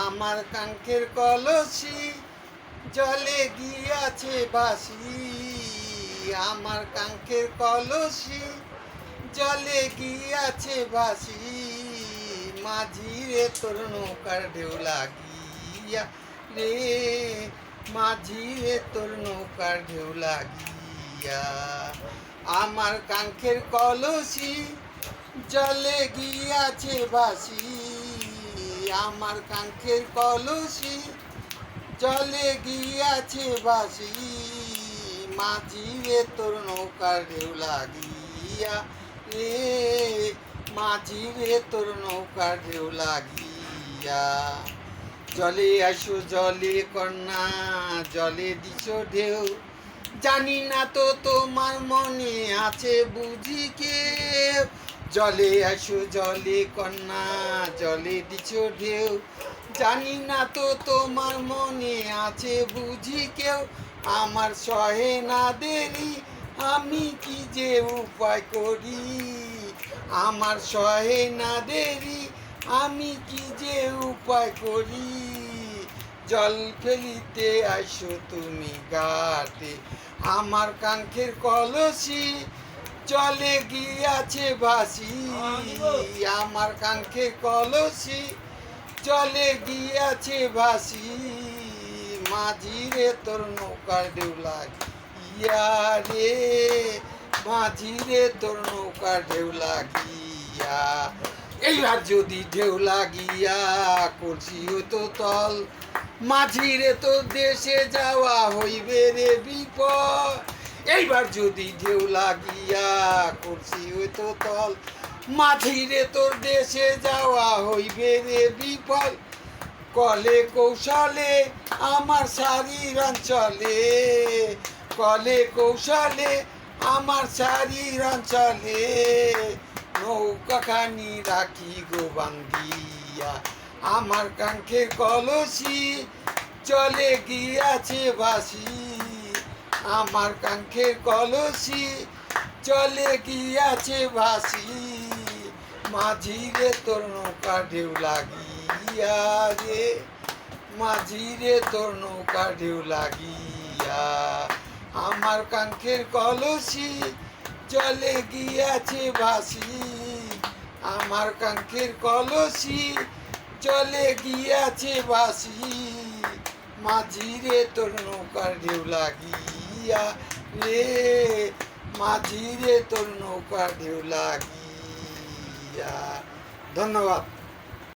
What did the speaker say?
আমার কাঙ্কের কলসি জলে গিয়াছে বাসি আমার কাঙ্কের কলসি জলে গিয়াছে বাসি মাঝি রে তোর নৌকার ঢেউ লাগিয়া রে মাঝি রে তোর নৌকার ঢেউ লাগিয়া। আমার কাঙ্কের কলসি জলে গিয়াছে বাসি আমার কাঙ্কের কলসি জলে গিয়াছে বাসি মাঝি রে তোর নৌকার ঢেউ লাগিয়া রে। মাঝি রে তোর নৌকার ঢেউ লাগিয়া। জলে আসো, জলে কন্যা, জলে দিছ ঢেউ। জানি না তো তোমার মনে আছে বুঝি কে। জলে আসো জলে কন্যা, জলে দিছ ঢেউ। জানি না তো তোমার মনে আছে, বুঝি কেউ। আমার সহে না দেরি, আমি কি যে উপায় করি? আমার সহে না দেরি, আমি কি যে উপায় করি? জল ফেলিতে আসো তুমি গাতে, আমার কাঙ্ক্ষের কলসি চলে গিয়াছে বাসি আমার কাঙ্ক্ষের কলসি। চলে গিয়াছে বাসি মাঝি রে তোর নৌকার ঢেউ লাগিয়া রে। মাঝি রে তোর নৌকার ঢেউ লাগিয়া এইবার যদি ঢেউ লাগিয়া করছি হইতো তল। মাঝি রে তোর দেশে যাওয়া হইবে রে বিপদ। এইবার যদি ঢেউ লাগিয়া করছি ওই তো তল মাঝি রে তোর দেশে যাওয়া হইবে রে বিফল কলে কৌশলে আমার শারীর অঞ্চলে কলে কৌশলে আমার শারীর অঞ্চলে নৌকাখানি রাখি গো বান্দিয়া আমার কাঙ্ক্ষের কলসি চলে গিয়াছে বাসি আমার কাঙ্ক্ষের কলসি চলে গিয়াছে ভাসি। মাঝি রে তোর নৌকা ঢেউ লাগিয়া রে মাঝি রে তোর নৌকা ঢেউ লাগিয়া। আমার কাঙ্ক্ষের কলসি চলে গিয়াছে ভাসি। আমার কাঙ্ক্ষের কলসি চলে গিয়াছে বাসি মাঝি রে তোর নৌকার ঢেউ লাগিয়া রে। মাঝি রে তোর নৌকার ঢেউ লাগিয়া। ধন্যবাদ।